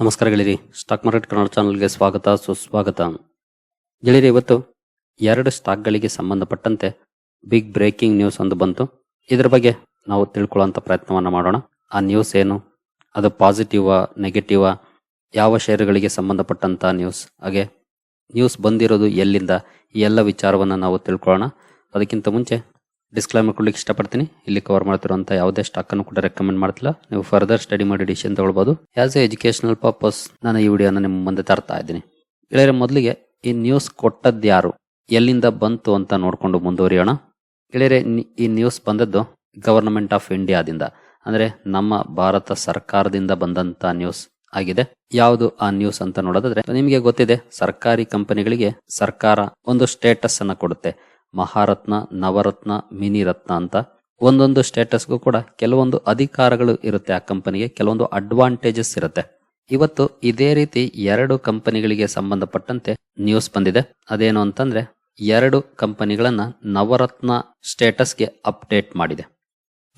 ನಮಸ್ಕಾರ ಗೆಳೆಯರಿ stock market Kannada ಚಾನಲ್ಗೆ ಸ್ವಾಗತ, ಸುಸ್ವಾಗತ. ಗೆಳೆಯರಿ, ಇವತ್ತು ಎರಡು ಸ್ಟಾಕ್ಗಳಿಗೆ ಸಂಬಂಧಪಟ್ಟಂತೆ ಬಿಗ್ ಬ್ರೇಕಿಂಗ್ ನ್ಯೂಸ್ ಒಂದು ಬಂತು. ಇದರ ಬಗ್ಗೆ ನಾವು ತಿಳ್ಕೊಳ್ಳೋಂಥ ಪ್ರಯತ್ನವನ್ನು ಮಾಡೋಣ. ಆ ನ್ಯೂಸ್ ಏನು? ಅದು ಪಾಸಿಟಿವ್ ನೆಗೆಟಿವ್ ಯಾವ ಷೇರುಗಳಿಗೆ ಸಂಬಂಧಪಟ್ಟಂಥ ನ್ಯೂಸ್ ಹಾಗೆ ನ್ಯೂಸ್ ಬಂದಿರೋದು ಎಲ್ಲಿಂದ? ಎಲ್ಲ ವಿಚಾರವನ್ನು ನಾವು ತಿಳ್ಕೊಳ್ಳೋಣ. ಅದಕ್ಕಿಂತ ಮುಂಚೆ ಡಿಸ್ಕ್ಲೈಮರ್ ಕೊಡ್ಲಿಕ್ಕೆ ಇಷ್ಟಪಡ್ತೀನಿ. ಇಲ್ಲಿ ಕವರ್ ಮಾಡ್ತಿರುವಂಥ ಯಾವುದೇ ಸ್ಟಾಕ್ ಅನ್ನು ಕೂಡ ರೆಕಮೆಂಡ್ ಮಾಡ್ತಿಲ್ಲ. ನೀವು ಫರ್ದರ್ ಸ್ಟಡಿ ಮಾಡಿ ಡಿಸಿಷನ್ ತಗೊಳ್ಬಹುದು ಆಸ್ ಎ ಎಜುಕೇಶನಲ್ ಪರ್ಪಸ್ ನಾನು ಈ ವಿಡಿಯೋನ ನಿಮ್ಮ ಮುಂದೆ ತರ್ತಾ ಇದ್ದೀನಿ. ಗೆಳೆಯರ, ಮೊದಲಿಗೆ ಈ ನ್ಯೂಸ್ ಕೊಟ್ಟದ್ದು ಯಾರು? ಎಲ್ಲಿಂದ ಬಂತು ಅಂತ ನೋಡಿಕೊಂಡು ಮುಂದುವರಿಯೋಣ. ಗೆಳೆಯರೆ ಈ ನ್ಯೂಸ್ ಬಂದದ್ದು ಗವರ್ನಮೆಂಟ್ ಆಫ್ ಇಂಡಿಯಾದಿಂದ ಅಂದ್ರೆ ನಮ್ಮ ಭಾರತ ಸರ್ಕಾರದಿಂದ ಬಂದಂತ ನ್ಯೂಸ್ ಆಗಿದೆ. ಯಾವುದು ಆ ನ್ಯೂಸ್ ಅಂತ ನೋಡೋದಾದ್ರೆ ನಿಮಗೆ ಗೊತ್ತಿದೆ, ಸರ್ಕಾರಿ ಕಂಪನಿಗಳಿಗೆ ಸರ್ಕಾರ ಒಂದು ಸ್ಟೇಟಸ್ ಅನ್ನ ಕೊಡುತ್ತೆ. ಮಹಾರತ್ನ, ನವರತ್ನ ಮಿನಿ ರತ್ನ ಅಂತ ಒಂದೊಂದು ಸ್ಟೇಟಸ್ಗೂ ಕೂಡ ಕೆಲವೊಂದು ಅಧಿಕಾರಗಳು ಇರುತ್ತೆ ಆ ಕಂಪನಿಗೆ ಕೆಲವೊಂದು ಅಡ್ವಾಂಟೇಜಸ್ ಇರುತ್ತೆ. ಇವತ್ತು ಇದೇ ರೀತಿ ಎರಡು ಕಂಪನಿಗಳಿಗೆ ಸಂಬಂಧಪಟ್ಟಂತೆ ನ್ಯೂಸ್ ಬಂದಿದೆ. ಅದೇನು ಅಂತಂದ್ರೆ ಎರಡು ಕಂಪನಿಗಳನ್ನ ನವರತ್ನ ಸ್ಟೇಟಸ್ಗೆ ಅಪ್ಡೇಟ್ ಮಾಡಿದೆ.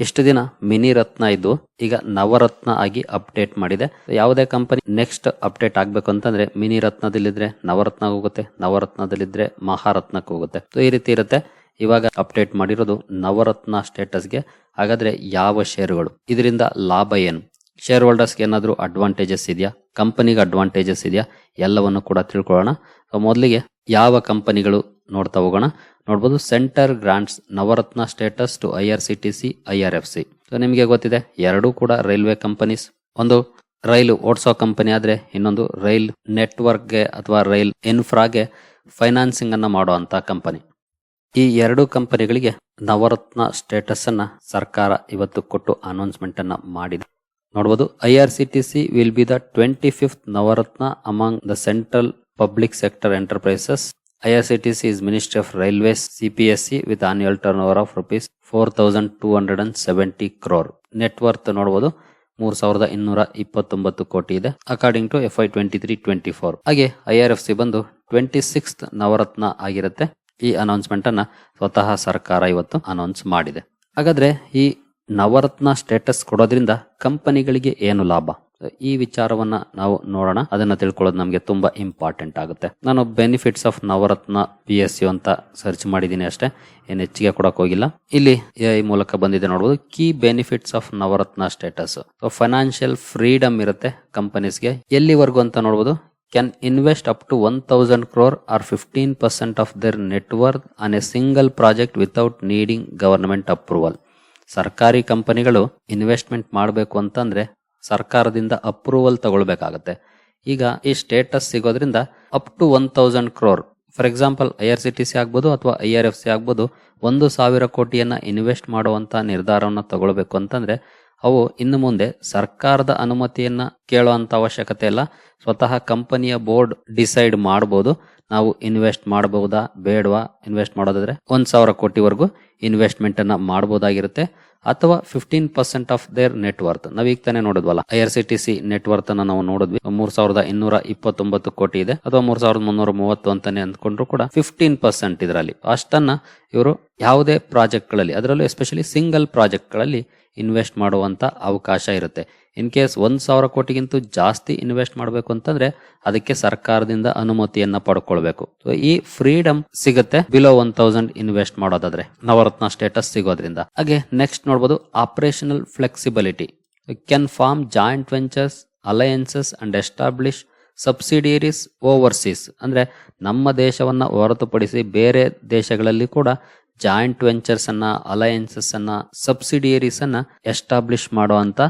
ಎಷ್ಟು ದಿನ ಮಿನಿ ರತ್ನ ಇದ್ದು ಈಗ ನವರತ್ನ ಆಗಿ ಅಪ್ಡೇಟ್ ಮಾಡಿದೆ. ಯಾವುದೇ ಕಂಪನಿ ನೆಕ್ಸ್ಟ್ ಅಪ್ಡೇಟ್ ಆಗ್ಬೇಕು ಅಂತಂದ್ರೆ ಮಿನಿ ರತ್ನದಲ್ಲಿದ್ರೆ ನವರತ್ನ ಹೋಗುತ್ತೆ, ನವರತ್ನದಲ್ಲಿದ್ರೆ ಮಹಾರತ್ನಕ್ಕೆ ಹೋಗುತ್ತೆ. ಸೊ ಈ ರೀತಿ ಇರುತ್ತೆ. ಇವಾಗ ಅಪ್ಡೇಟ್ ಮಾಡಿರೋದು ನವರತ್ನ ಸ್ಟೇಟಸ್ಗೆ ಹಾಗಾದ್ರೆ ಯಾವ ಷೇರುಗಳು ಇದರಿಂದ ಲಾಭ ಏನು? ಶೇರ್ ಹೋಲ್ಡರ್ಸ್ಗೆ ಏನಾದರೂ ಅಡ್ವಾಂಟೇಜಸ್ ಇದೆಯಾ? ಕಂಪನಿಗೆ ಅಡ್ವಾಂಟೇಜಸ್ ಇದೆಯಾ? ಎಲ್ಲವನ್ನು ಕೂಡ ತಿಳ್ಕೊಳ್ಳೋಣ. ಮೊದಲಿಗೆ ಯಾವ ಕಂಪನಿಗಳು ನೋಡ್ತಾ ಹೋಗೋಣ. ನೋಡ್ಬೋದು centre grants Navratna status to I R C T C, I R F C. So ನಿಮಗೆ ಗೊತ್ತಿದೆ, ಎರಡೂ ಕೂಡ ರೈಲ್ವೆ ಕಂಪನೀಸ್. ಒಂದು ರೈಲು ಓಡಿಸೋ ಕಂಪನಿ ಆದರೆ ಇನ್ನೊಂದು ರೈಲ್ ನೆಟ್ವರ್ಕ್ಗೆ ಅಥವಾ ರೈಲ್ ಇನ್ಫ್ರಾಗೆ ಫೈನಾನ್ಸಿಂಗ್ ಮಾಡೋ ಮಾಡುವಂತ ಕಂಪನಿ. ಈ ಎರಡು ಕಂಪನಿಗಳಿಗೆ ನವರತ್ನ ಸ್ಟೇಟಸನ್ನು ಸರ್ಕಾರ ಇವತ್ತು ಕೊಟ್ಟು ಅನೌನ್ಸ್ಮೆಂಟನ್ನು ಅನ್ನ ಮಾಡಿದೆ. ನೋಡ್ಬೋದು, I R C T C will be the twenty fifth Navratna among the central public sector enterprises is ministry of railways CPSC with annual turnover of rupees four thousand two hundred and seventy crore net worth ನೋಡಬಹುದು ಮೂರ್ ಸಾವಿರದ ಇನ್ನೂರ ಇಪ್ಪತ್ತೊಂಬತ್ತು ಕೋಟಿ ಇದೆ according to F I twenty three twenty four ಹಾಗೆ I R F C ಬಂದು twenty six Navratna ಆಗಿರುತ್ತೆ. ಈ ಅನೌನ್ಸ್ಮೆಂಟ್ ಅನ್ನ ಸ್ವತಃ ಸರ್ಕಾರ ಇವತ್ತು ಅನೌನ್ಸ್ ಮಾಡಿದೆ. ಹಾಗಾದ್ರೆ ಈ ನವರತ್ನ ಸ್ಟೇಟಸ್ ಕೊಡೋದ್ರಿಂದ ಕಂಪನಿಗಳಿಗೆ ಏನು ಲಾಭ? ಈ ವಿಚಾರವನ್ನ ನಾವು ನೋಡೋಣ. ಅದನ್ನ ತಿಳ್ಕೊಳ್ಳೋದು ನಮಗೆ ತುಂಬಾ ಇಂಪಾರ್ಟೆಂಟ್ ಆಗುತ್ತೆ. ನಾನು benefits of Navratna P S U ಅಂತ ಸರ್ಚ್ ಮಾಡಿದ್ದೀನಿ ಅಷ್ಟೇ. ಏನು ಹೆಚ್ಚಿಗೆ ಕೊಡಕ್ ಹೋಗಿಲ್ಲ. ಇಲ್ಲಿ ಈ ಮೂಲಕ ಬಂದಿದೆ ನೋಡಬಹುದು key benefits of Navratna status financial freedom ಇರುತ್ತೆ ಕಂಪನೀಸ್ಗೆ ಎಲ್ಲಿವರೆಗೂ ಅಂತ ನೋಡಬಹುದು can invest up to one thousand crore or fifteen percent of their network on a single project without needing government approval ಸರ್ಕಾರಿ ಕಂಪನಿಗಳು ಇನ್ವೆಸ್ಟ್ಮೆಂಟ್ ಮಾಡಬೇಕು ಅಂತಂದ್ರೆ ಸರ್ಕಾರದಿಂದ ಅಪ್ರೂವಲ್ ತಗೊಳ್ಬೇಕಾಗತ್ತೆ. ಈಗ ಈ ಸ್ಟೇಟಸ್ ಸಿಗೋದ್ರಿಂದ up to one thousand crore for example I R C T C ಆಗ್ಬೋದು ಅಥವಾ ಐ ಆರ್ ಎಫ್ ಸಿ ಆಗ್ಬೋದು, ಒಂದು ಸಾವಿರ ಕೋಟಿಯನ್ನ ಇನ್ವೆಸ್ಟ್ ಮಾಡುವಂತ ನಿರ್ಧಾರವನ್ನು ತಗೊಳ್ಬೇಕು ಅಂತಂದ್ರೆ, ಅವು ಇನ್ನು ಮುಂದೆ ಸರ್ಕಾರದ ಅನುಮತಿಯನ್ನ ಕೇಳುವಂತ ಅವಶ್ಯಕತೆ ಇಲ್ಲ. ಸ್ವತಃ ಕಂಪನಿಯ ಬೋರ್ಡ್ ಡಿಸೈಡ್ ಮಾಡಬಹುದು ನಾವು ಇನ್ವೆಸ್ಟ್ ಮಾಡಬಹುದಾ ಬೇಡವಾ, ಇನ್ವೆಸ್ಟ್ ಮಾಡೋದಾದ್ರೆ ಒಂದು ಸಾವಿರ ಕೋಟಿವರೆಗೂ ಇನ್ವೆಸ್ಟ್ಮೆಂಟ್ ಮಾಡ್ಬೋದಾಗಿರುತ್ತೆ. ಅಥವಾ fifteen percent of their net worth ನಾವೀಗ ತಾನೇ ನೋಡಿದ್ವಲ್ಲ I R C T C net worth ಅನ್ನ ನಾವು ನೋಡಿದ್ವಿ. ಮೂರ್ ಸಾವಿರದ ಇನ್ನೂರ ಇಪ್ಪತ್ತೊಂಬತ್ತು ಕೋಟಿ ಇದೆ. ಅಥವಾ ಮೂರ್ ಸಾವಿರದ ಮುನ್ನೂರ ಮೂವತ್ತು ಅಂತಾನೆ ಅಂದ್ಕೊಂಡ್ರು ಕೂಡ ಫಿಫ್ಟೀನ್ ಪರ್ಸೆಂಟ್ ಇದರಲ್ಲಿ. ಅಷ್ಟನ್ನ ಇವರು ಯಾವುದೇ ಪ್ರಾಜೆಕ್ಟ್ಗಳಲ್ಲಿ, ಅದರಲ್ಲೂ ಎಸ್ಪೆಷಲಿ ಸಿಂಗಲ್ ಪ್ರಾಜೆಕ್ಟ್ಗಳಲ್ಲಿ ಇನ್ವೆಸ್ಟ್ ಮಾಡುವಂತ ಅವಕಾಶ ಇರುತ್ತೆ. ಇನ್ ಕೇಸ್ ಒಂದ್ ಸಾವಿರ ಕೋಟಿಗಿಂತ ಜಾಸ್ತಿ ಇನ್ವೆಸ್ಟ್ ಮಾಡಬೇಕು ಅಂತಂದ್ರೆ ಅದಕ್ಕೆ ಸರ್ಕಾರದಿಂದ ಅನುಮತಿಯನ್ನ ಪಡ್ಕೊಳ್ಬೇಕು. ಈ ಫ್ರೀಡಮ್ ಸಿಗುತ್ತೆ ಬಿಲೋ ಒನ್ ತೌಸಂಡ್ ಇನ್ವೆಸ್ಟ್ ಮಾಡೋದಾದ್ರೆ ನವರತ್ನ ಸ್ಟೇಟಸ್ ಸಿಗೋದ್ರಿಂದ. ಹಾಗೆ ನೆಕ್ಸ್ಟ್ ನೋಡಬಹುದು operational flexibility can form joint ventures alliances and establish subsidiaries overseas ಅಂದ್ರೆ ನಮ್ಮ ದೇಶವನ್ನ ಹೊರತುಪಡಿಸಿ ಬೇರೆ ದೇಶಗಳಲ್ಲಿ ಕೂಡ ಜಾಯಿಂಟ್ ವೆಂಚರ್ಸ್ ಅನ್ನ ಅಲಯನ್ಸಸ್ ಅನ್ನ ಸಬ್ಸಿಡಿಯರೀಸ್ ಅನ್ನ ಎಸ್ಟಾಬ್ಲಿಷ್ ಮಾಡುವಂತ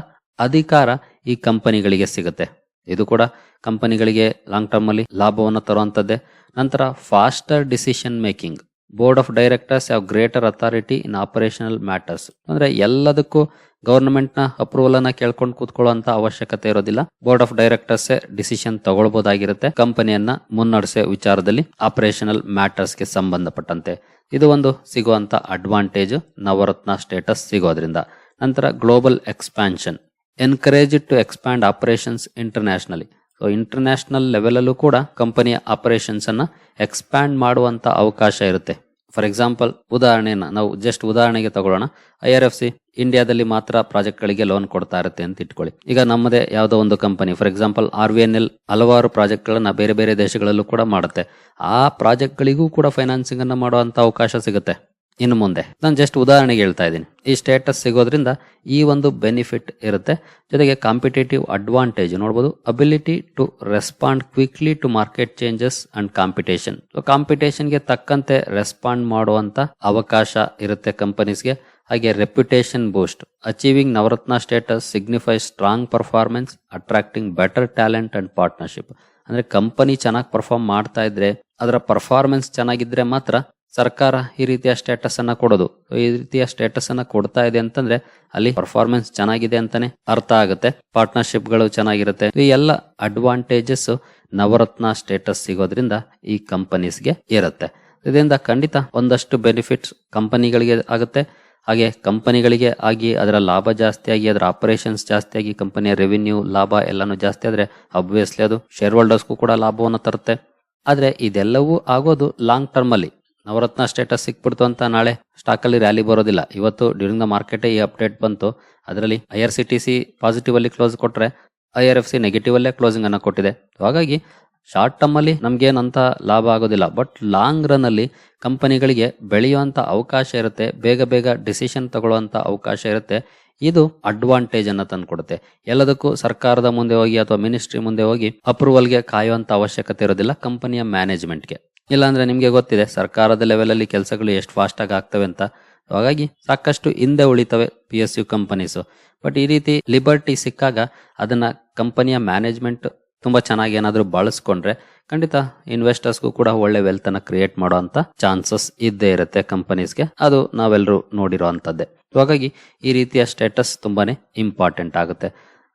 ಅಧಿಕಾರ ಈ ಕಂಪನಿಗಳಿಗೆ ಸಿಗುತ್ತೆ. ಇದು ಕೂಡ ಕಂಪನಿಗಳಿಗೆ ಲಾಂಗ್ ಟರ್ಮ್ ಅಲ್ಲಿ ಲಾಭವನ್ನು ತರುವಂತದ್ದೇ. ನಂತರ faster decision making board of directors have greater authority in operational matters ಅಂದ್ರೆ ಎಲ್ಲದಕ್ಕೂ ಗವರ್ನಮೆಂಟ್ನ ಅಪ್ರೂವಲ್ ಅನ್ನ ಕೇಳ್ಕೊಂಡು ಕೂತ್ಕೊಳ್ಳುವಂತ ಅವಶ್ಯಕತೆ ಇರೋದಿಲ್ಲ. ಬೋರ್ಡ್ ಆಫ್ ಡೈರೆಕ್ಟರ್ಸ್ ಡಿಸಿಷನ್ ತಗೊಳ್ಬಹುದಾಗಿರುತ್ತೆ ಕಂಪನಿಯನ್ನ ಮುನ್ನಡೆಸೋ ವಿಚಾರದಲ್ಲಿ ಆಪರೇಷನಲ್ ಮ್ಯಾಟರ್ಸ್ಗೆ ಸಂಬಂಧಪಟ್ಟಂತೆ. ಇದು ಒಂದು ಸಿಗುವಂತ ಅಡ್ವಾಂಟೇಜ್ ನವರತ್ನ ಸ್ಟೇಟಸ್ ಸಿಗೋದ್ರಿಂದ. ನಂತರ global expansion encourage to expand operations internationally so international ಲೆವೆಲಲ್ಲೂ ಕೂಡ ಕಂಪನಿಯ ಆಪರೇಷನ್ಸ್ ಅನ್ನ ಎಕ್ಸ್ಪ್ಯಾಂಡ್ ಮಾಡುವಂತ ಅವಕಾಶ ಇರುತ್ತೆ. ಫಾರ್ ಎಕ್ಸಾಂಪಲ್ ಉದಾಹರಣೆನ ನಾವು ಜಸ್ಟ್ ಉದಾಹರಣೆಗೆ ತಗೊಳ್ಳೋಣ. ಐ ಆರ್ ಎಫ್ ಸಿ ಇಂಡಿಯಾದಲ್ಲಿ ಮಾತ್ರ ಪ್ರಾಜೆಕ್ಟ್ಗಳಿಗೆ ಲೋನ್ ಕೊಡ್ತಾ ಇರುತ್ತೆ ಅಂತ ಇಟ್ಕೊಳ್ಳಿ. ಈಗ ನಮ್ಮದೇ ಯಾವುದೋ ಒಂದು company for example R V N L ಹಲವಾರು ಪ್ರಾಜೆಕ್ಟ್ಗಳನ್ನು ಬೇರೆ ಬೇರೆ ದೇಶಗಳಲ್ಲೂ ಕೂಡ ಮಾಡುತ್ತೆ. ಆ ಪ್ರಾಜೆಕ್ಟ್ಗಳಿಗೂ ಕೂಡ ಫೈನಾನ್ಸಿಂಗ್ ಮಾಡುವಂಥ ಮಾಡುವಂತ ಅವಕಾಶ ಸಿಗುತ್ತೆ. ಇನ್ನು ಮುಂದೆ. ನಾನು ಜಸ್ಟ್ ಉದಾಹರಣೆಗೆ ಹೇಳ್ತಾ ಇದ್ದೀನಿ. ಈ ಸ್ಟೇಟಸ್ ಸಿಗೋದ್ರಿಂದ ಈ ಒಂದು ಬೆನಿಫಿಟ್ ಇರುತ್ತೆ. ಜೊತೆಗೆ ಕಾಂಪಿಟೇಟಿವ್ ಅಡ್ವಾಂಟೇಜ್ ನೋಡ್ಬೋದು. Ability to respond quickly to market changes and competition so ಕಾಂಪಿಟೇಷನ್ಗೆ ತಕ್ಕಂತೆ ರೆಸ್ಪಾಂಡ್ ಮಾಡುವಂತ ಅವಕಾಶ ಇರುತ್ತೆ ಕಂಪನೀಸ್ಗೆ ಹಾಗೆ reputation boost achieving Navratna status signify strong performance attracting better talent and partnership ಅಂದ್ರೆ ಕಂಪನಿ ಚೆನ್ನಾಗಿ ಪರ್ಫಾರ್ಮ್ ಮಾಡ್ತಾ ಇದ್ರೆ, ಅದರ ಪರ್ಫಾರ್ಮೆನ್ಸ್ ಚೆನ್ನಾಗಿದ್ರೆ ಮಾತ್ರ ಸರ್ಕಾರ ಈ ರೀತಿಯ ಸ್ಟೇಟಸ್ ಅನ್ನ ಕೊಡೋದು. ಈ ರೀತಿಯ ಸ್ಟೇಟಸ್ ಅನ್ನ ಕೊಡ್ತಾ ಇದೆ ಅಂತಂದ್ರೆ ಅಲ್ಲಿ ಪರ್ಫಾರ್ಮೆನ್ಸ್ ಚೆನ್ನಾಗಿದೆ ಅಂತಾನೆ ಅರ್ಥ ಆಗುತ್ತೆ. ಪಾರ್ಟ್ನರ್ಶಿಪ್ಗಳು ಚೆನ್ನಾಗಿರುತ್ತೆ. ಈ ಎಲ್ಲ ಅಡ್ವಾಂಟೇಜಸ್ ನವರತ್ನ ಸ್ಟೇಟಸ್ ಸಿಗೋದ್ರಿಂದ ಈ ಕಂಪನೀಸ್ಗೆ ಇರುತ್ತೆ. ಇದರಿಂದ ಖಂಡಿತ ಒಂದಷ್ಟು ಬೆನಿಫಿಟ್ಸ್ ಕಂಪನಿಗಳಿಗೆ ಆಗುತ್ತೆ. ಹಾಗೆ ಕಂಪನಿಗಳಿಗೆ ಆಗಿ ಅದರ ಲಾಭ ಜಾಸ್ತಿ ಆಗಿ, ಅದರ ಆಪರೇಷನ್ಸ್ ಜಾಸ್ತಿ ಆಗಿ ಕಂಪನಿಯ ರೆವಿನ್ಯೂ ಲಾಭ ಎಲ್ಲಾನು ಜಾಸ್ತಿ ಆದ್ರೆ ಅಬ್ವಿಯಸ್ಲಿ ಅದು ಶೇರ್ ಹೋಲ್ಡರ್ಸ್ಗೂ ಕೂಡ ಲಾಭವನ್ನು ತರುತ್ತೆ. ಆದ್ರೆ ಇದೆಲ್ಲವೂ ಆಗೋದು ಲಾಂಗ್ ಟರ್ಮ್ ಅಲ್ಲಿ. ನವರತ್ನ ಸ್ಟೇಟಸ್ ಸಿಕ್ಬಿಡ್ತು ಅಂತ ನಾಳೆ ಸ್ಟಾಕ್ ಅಲ್ಲಿ ರ್ಯಾಲಿ ಬರೋದಿಲ್ಲ. ಇವತ್ತು ಡ್ಯೂರಿಂಗ್ ದ ಮಾರ್ಕೆಟ್ ಈ ಅಪ್ಡೇಟ್ ಬಂತು. ಅದರಲ್ಲಿ I R C T C positive ಅಲ್ಲಿ ಕ್ಲೋಸ್ ಕೊಟ್ರೆ I R F C negative ಅಲ್ಲೇ ಕ್ಲೋಸಿಂಗ್ ಅನ್ನ ಕೊಟ್ಟಿದೆ. ಹಾಗಾಗಿ ಶಾರ್ಟ್ ಟರ್ಮ್ ಅಲ್ಲಿ ನಮಗೇನಂತ ಲಾಭ ಆಗೋದಿಲ್ಲ. ಬಟ್ ಲಾಂಗ್ ರನ್ ಅಲ್ಲಿ ಕಂಪನಿಗಳಿಗೆ ಬೆಳೆಯುವಂತ ಅವಕಾಶ ಇರುತ್ತೆ. ಬೇಗ ಬೇಗ ಡಿಸಿಷನ್ ತಗೊಳ್ಳುವಂತ ಅವಕಾಶ ಇರುತ್ತೆ. ಇದು ಅಡ್ವಾಂಟೇಜ್ ಅನ್ನ ತಂದ್ಕೊಡುತ್ತೆ. ಎಲ್ಲದಕ್ಕೂ ಸರ್ಕಾರದ ಮುಂದೆ ಹೋಗಿ ಅಥವಾ ಮಿನಿಸ್ಟ್ರಿ ಮುಂದೆ ಹೋಗಿ ಅಪ್ರೂವಲ್ಗೆ ಕಾಯುವಂತ ಅವಶ್ಯಕತೆ ಇರೋದಿಲ್ಲ ಕಂಪನಿಯ ಮ್ಯಾನೇಜ್ಮೆಂಟ್ಗೆ ಇಲ್ಲಾಂದ್ರೆ ನಿಮಗೆ ಗೊತ್ತಿದೆ, ಸರ್ಕಾರದ ಲೆವೆಲಲ್ಲಿ ಕೆಲಸಗಳು ಎಷ್ಟು ಫಾಸ್ಟ್ ಆಗಿ ಆಗ್ತವೆ ಅಂತ. ಹಾಗಾಗಿ ಸಾಕಷ್ಟು ಹಿಂದೆ ಉಳಿತವೆ P S U companies but ಈ ರೀತಿ ಲಿಬರ್ಟಿ ಸಿಕ್ಕಾಗ ಅದನ್ನ ಕಂಪನಿಯ ಮ್ಯಾನೇಜ್ಮೆಂಟ್ ತುಂಬಾ ಚೆನ್ನಾಗಿ ಏನಾದರೂ ಬಳಸ್ಕೊಂಡ್ರೆ ಖಂಡಿತ ಇನ್ವೆಸ್ಟರ್ಸ್ಗೂ ಕೂಡ ಒಳ್ಳೆ ವೆಲ್ತ್ ಅನ್ನ ಕ್ರಿಯೇಟ್ ಅಂತ ಚಾನ್ಸಸ್ ಇದ್ದೇ ಇರುತ್ತೆ ಕಂಪನೀಸ್ಗೆ ಅದು ನಾವೆಲ್ಲರೂ ನೋಡಿರೋ ಅಂತದ್ದೇ ಹಾಗಾಗಿ ಈ ರೀತಿಯ ಸ್ಟೇಟಸ್ ತುಂಬಾನೇ ಇಂಪಾರ್ಟೆಂಟ್ ಆಗುತ್ತೆ.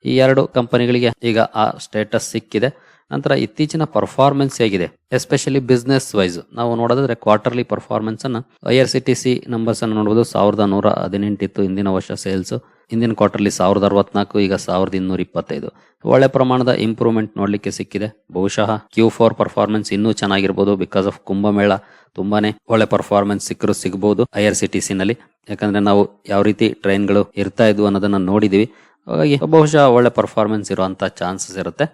ಈ ಎರಡು ಕಂಪನಿಗಳಿಗೆ ಈಗ ಆ ಸ್ಟೇಟಸ್ ಸಿಕ್ಕಿದೆ. ನಂತರ ಇತ್ತೀಚಿನ ಪರ್ಫಾರ್ಮೆನ್ಸ್ ಹೇಗಿದೆ. ಎಸ್ಪೆಷಲಿ ಬಿಸ್ನೆಸ್ ವೈಸ್ ನಾವು ನೋಡೋದಾದ್ರೆ ಕ್ವಾರ್ಟರ್ಲಿ ಪರ್ಫಾರ್ಮೆನ್ಸ್ ಅನ್ನ I R C T C numbers ಅನ್ನು ನೋಡಬಹುದು ಸಾವಿರದ ನೂರ ಹದಿನೆಂಟಿತ್ತು ಇಂದಿನ ವರ್ಷ ಸೇಲ್ಸ್ ಹಿಂದಿನ ಕ್ವಾರ್ಟರ್ಲಿ ಸಾವಿರದ ಅರವತ್ನಾಲ್ಕು, ಈಗ ಸಾವಿರದ ಇನ್ನೂರ ಇಪ್ಪತ್ತೈದು. ಒಳ್ಳೆ ಪ್ರಮಾಣದ ಇಂಪ್ರೂವ್ಮೆಂಟ್ ನೋಡ್ಲಿಕ್ಕೆ ಸಿಕ್ಕಿದೆ. ಬಹುಶಃ ಕ್ಯೂ ಫೋರ್ ಪರ್ಫಾರ್ಮೆನ್ಸ್ ಇನ್ನೂ ಚೆನ್ನಾಗಿರ್ಬೋದು. ಬಿಕಾಸ್ ಆಫ್ ಕುಂಭಮೇಳ ತುಂಬಾನೇ ಒಳ್ಳೆ ಪರ್ಫಾರ್ಮೆನ್ಸ್ ಸಿಕ್ಕರು ಸಿಗಬಹುದು I R C T C ನಲ್ಲಿ. ಯಾಕಂದ್ರೆ ನಾವು ಯಾವ ರೀತಿ ಟ್ರೈನ್ಗಳು ಇರ್ತಾ ಇದ್ವು ಅನ್ನೋದನ್ನ ನೋಡಿದೀವಿ. ಹಾಗಾಗಿ ಬಹುಶಃ ಒಳ್ಳೆ ಪರ್ಫಾರ್ಮೆನ್ಸ್ ಇರುವಂತ ಚಾನ್ಸಸ್ ಇರುತ್ತೆ.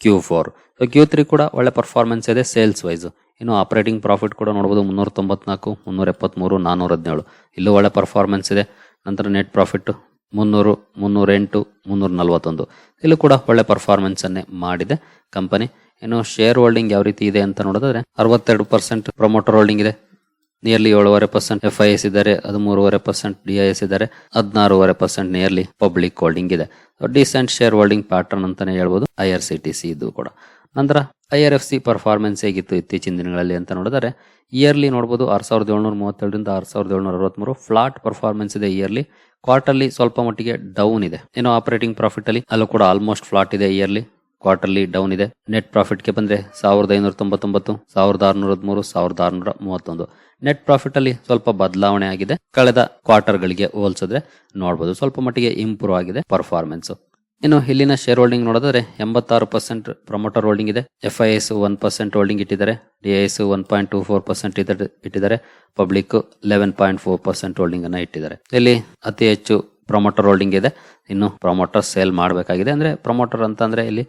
ಕ್ಯೂ ಫೋರ್ ಕ್ಯೂ ತ್ರೀ ಕೂಡ ಒಳ್ಳೆ ಪರ್ಫಾರ್ಮೆನ್ಸ್ ಇದೆ ಸೇಲ್ಸ್ ವೈಸ್ ಇನ್ನು ಆಪರೇಟಿಂಗ್ ಪ್ರಾಫಿಟ್ ಕೂಡ ನೋಡ್ಬೋದು ಮುನ್ನೂರ ತೊಂಬತ್ನಾಲ್ಕು ಮುನ್ನೂರ ಎಪ್ಪತ್ಮೂರು ನಾನೂರ ಹದಿನೇಳು ಇಲ್ಲೂ ಒಳ್ಳೆ ಪರ್ಫಾರ್ಮೆನ್ಸ್ ಇದೆ. ನಂತರ ನೆಟ್ ಪ್ರಾಫಿಟ್ ಮುನ್ನೂರು, ಮುನ್ನೂರೆಂಟು ಮುನ್ನೂರ ನಲ್ವತ್ತೊಂದು ಇಲ್ಲೂ ಕೂಡ ಒಳ್ಳೆ ಪರ್ಫಾರ್ಮೆನ್ಸನ್ನೇ ಮಾಡಿದೆ ಕಂಪನಿ ಇನ್ನು ಶೇರ್ ಹೋಲ್ಡಿಂಗ್ ಯಾವ ರೀತಿ ಇದೆ ಅಂತ ನೋಡಿದ್ರೆ ಅರವತ್ತೆರಡು ಪರ್ಸೆಂಟ್ ಪ್ರೊಮೋಟರ್ ಹೋಲ್ಡಿಂಗ್ ಇದೆ. ನಿಯರ್ಲಿ ಏಳುವರೆ ಪರ್ಸೆಂಟ್ ಎಫ್ ಐ ಎಸ್ ಇದ್ದಾರೆ ಹದಿಮೂರುವರೆ ಪರ್ಸೆಂಟ್ ಡಿ ಐ ಎಸ್ ಇದ್ದಾರೆ, ಹದಿನಾರೂವರೆ ಪರ್ಸೆಂಟ್ ನಿಯರ್ಲಿ ಪಬ್ಲಿಕ್ ಹೋಲ್ಡಿಂಗ್ ಇದೆ. ಡಿಸೆಂಟ್ ಶೇರ್ ಹೋಲ್ಡಿಂಗ್ ಪ್ಯಾಟರ್ನ್ ಅಂತಾನೆ ಹೇಳ್ಬೋದು I R C T C ಇದು ಕೂಡ. ನಂತರ I R F C performance ಹೇಗಿತ್ತು ಇತ್ತೀಚಿನ ದಿನಗಳಲ್ಲಿ ಅಂತ ನೋಡಿದರೆ ಇಯರ್ಲಿ ನೋಡಬಹುದು ಆರು ಸಾವಿರದ ಏಳ್ನೂರ ಮೂವತ್ತೆರಡರಿಂದ ಆರು ಸಾವಿರದ ಏಳ್ನೂರ ಅರವತ್ಮೂರು ಫ್ಲಾಟ್ ಪರ್ಫಾರ್ಮೆನ್ಸ್ ಇದೆ ಇಯರ್ಲಿ ಕ್ವಾರ್ಟರ್ಲಿ ಸ್ವಲ್ಪ ಮಟ್ಟಿಗೆ ಡೌನ್ ಇದೆ. ಏನೋ ಆಪರೇಟಿಂಗ್ ಪ್ರಾಫಿಟ್ ಅಲ್ಲಿ ಅಲ್ಲೂ ಕೂಡ ಆಲ್ಮೋಸ್ಟ್ ಫ್ಲಾಟ್ ಇದೆ ಇಯರ್ಲಿ ಕ್ವಾರ್ಟರ್ಲಿ ಡೌನ್ ಇದೆ. ನೆಟ್ ಪ್ರಾಫಿಟ್ಗೆ ಬಂದ್ರೆ ಸಾವಿರದ ಐನೂರ ತೊಂಬತ್ತೊಂಬತ್ತು ಸಾವಿರದ ಆರುನೂರ ಹದಿಮೂರು ಸಾವಿರದ ಆರುನೂರ ಮೂವತ್ತೊಂದು ನೆಟ್ ಪ್ರಾಫಿಟ್ ಅಲ್ಲಿ ಸ್ವಲ್ಪ ಬದಲಾವಣೆ ಆಗಿದೆ. ಕಳೆದ ಕ್ವಾರ್ಟರ್ ಗಳಿಗೆ ಹೋಲಿಸಿದ್ರೆ ನೋಡಬಹುದು ಸ್ವಲ್ಪ ಮಟ್ಟಿಗೆ ಇಂಪ್ರೂವ್ ಆಗಿದೆ ಪರ್ಫಾರ್ಮೆನ್ಸ್ ಇನ್ನು ಇಲ್ಲಿನ ಶೇರ್ ಹೋಲ್ಡಿಂಗ್ ನೋಡಿದ್ರೆ ಎಂಬತ್ತಾರು ಪರ್ಸೆಂಟ್ ಪ್ರಮೋಟರ್ ಹೋಲ್ಡಿಂಗ್ ಇದೆ. F I S one percent holding ಇಟ್ಟಿದ್ದಾರೆ. D I S one point two four percent ಇಟ್ಟಿದ್ದಾರೆ. Public eleven point four percent holding ಅನ್ನ ಇಟ್ಟಿದ್ದಾರೆ. ಇಲ್ಲಿ ಅತಿ ಹೆಚ್ಚು ಪ್ರಮೋಟರ್ ಹೋಲ್ಡಿಂಗ್ ಇದೆ. ಇನ್ನು ಪ್ರಮೋಟರ್ ಸೇಲ್ ಮಾಡಬೇಕಾಗಿದೆ. ಅಂದ್ರೆ ಪ್ರಮೋಟರ್ ಅಂತ ಅಂದ್ರೆ ಇಲ್ಲಿ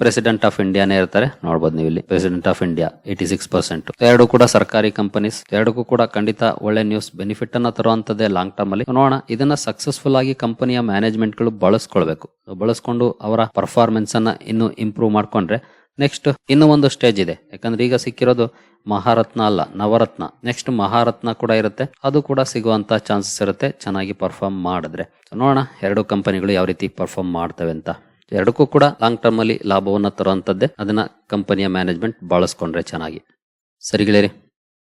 ಪ್ರೆಸಿಡೆಂಟ್ ಆಫ್ ಇಂಡಿಯಾನೇ ಇರ್ತಾರೆ. ನೋಡಬಹುದು ನೀವು ಇಲ್ಲಿ. President of India eighty six percent ಎರಡು ಕೂಡ ಸರ್ಕಾರಿ ಕಂಪನೀಸ್ ಎರಡಕ್ಕೂ ಕೂಡ ಖಂಡಿತ ಒಳ್ಳೆ ನ್ಯೂಸ್ ಬೆನಿಫಿಟ್ ಅನ್ನ ತರುವಂತದ್ದೇ ಲಾಂಗ್ ಟರ್ಮ್ ಅಲ್ಲಿ. ನೋಡೋಣ, ಇದನ್ನ ಸಕ್ಸಸ್ಫುಲ್ ಆಗಿ ಕಂಪನಿಯ ಮ್ಯಾನೇಜ್ಮೆಂಟ್ಗಳು ಬಳಸ್ಕೊಳ್ಬೇಕು. ಬಳಸ್ಕೊಂಡು ಅವರ ಪರ್ಫಾರ್ಮೆನ್ಸ್ ಅನ್ನ ಇನ್ನು ಇಂಪ್ರೂವ್ ಮಾಡ್ಕೊಂಡ್ರೆ ನೆಕ್ಸ್ಟ್ ಇನ್ನೂ ಒಂದು ಸ್ಟೇಜ್ ಇದೆ. ಯಾಕಂದ್ರೆ ಈಗ ಸಿಕ್ಕಿರೋದು ಮಹಾರತ್ನ ಅಲ್ಲ, ನವರತ್ನ. ನೆಕ್ಸ್ಟ್ ಮಹಾರತ್ನ ಕೂಡ ಇರುತ್ತೆ. ಅದು ಕೂಡ ಸಿಗುವಂತ ಚಾನ್ಸಸ್ ಇರುತ್ತೆ ಚೆನ್ನಾಗಿ ಪರ್ಫಾರ್ಮ್ ಮಾಡಿದ್ರೆ. ನೋಡೋಣ, ಎರಡು ಕಂಪನಿಗಳು ಯಾವ ರೀತಿ ಪರ್ಫಾರ್ಮ್ ಮಾಡ್ತವೆ ಅಂತ. ಎರಡಕ್ಕೂ ಕೂಡ ಲಾಂಗ್ ಟರ್ಮ್ ಅಲ್ಲಿ ಲಾಭವನ್ನು ತರುವಂತದ್ದೇ ಅದನ್ನ ಕಂಪನಿಯ ಮ್ಯಾನೇಜ್ಮೆಂಟ್ ಬಳಸ್ಕೊಂಡ್ರೆ ಚೆನ್ನಾಗಿ. ಸರಿ ಗೆಳೆಯರಿ,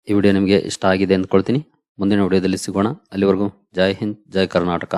ಈ ವಿಡಿಯೋ ನಿಮಗೆ ಇಷ್ಟ ಆಗಿದೆ ಅಂದ್ಕೊಳ್ತೀನಿ. ಮುಂದಿನ ವಿಡಿಯೋದಲ್ಲಿ ಸಿಗೋಣ. ಅಲ್ಲಿವರೆಗೂ ಜೈ ಹಿಂದ್, ಜೈ ಕರ್ನಾಟಕ.